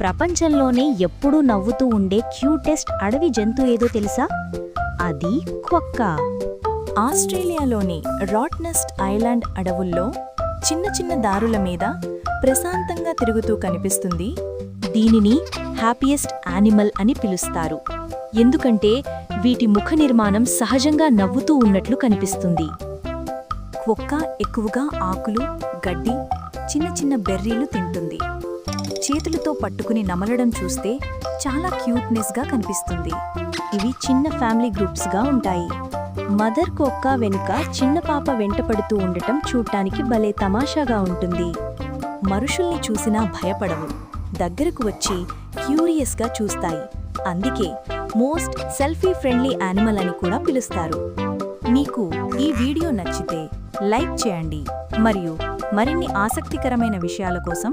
ప్రపంచంలోనే ఎప్పుడూ నవ్వుతూ ఉండే క్యూటెస్ట్ అడవి జంతు ఏదో తెలుసా? అది కొక్క ఆస్ట్రేలియాలోని రాట్నెస్ట్ ఐలాండ్ అడవుల్లో చిన్న చిన్న దారుల మీద ప్రశాంతంగా తిరుగుతూ కనిపిస్తుంది దీనిని హ్యాపీయెస్ట్ యానిమల్ అని పిలుస్తారు. ఎందుకంటే వీటి ముఖ నిర్మాణం సహజంగా నవ్వుతూ ఉన్నట్లు కనిపిస్తుంది. కుక్క ఎక్కువగా ఆకులు గడ్డి చిన్న చిన్న బెర్రీలు తింటుంది. చేతులతో పట్టుకుని నమలడం చూస్తే చాలా క్యూట్నెస్గా కనిపిస్తుంది. ఇవి చిన్న ఫ్యామిలీ గ్రూప్స్గా ఉంటాయి. మదర్ కుక్క వెనుక చిన్న పాప వెంటపడుతూ ఉండటం చూడటానికి భలే తమాషాగా ఉంటుంది. మనుషుల్ని చూసినా భయపడవు. దగ్గరకు వచ్చి క్యూరియస్గా చూస్తాయి. అందుకే మోస్ట్ సెల్ఫీ ఫ్రెండ్లీ యానిమల్ అని కూడా పిలుస్తారు. మీకు ఈ వీడియో నచ్చితే లైక్ చేయండి. మరియు మరిన్ని ఆసక్తికరమైన విషయాల కోసం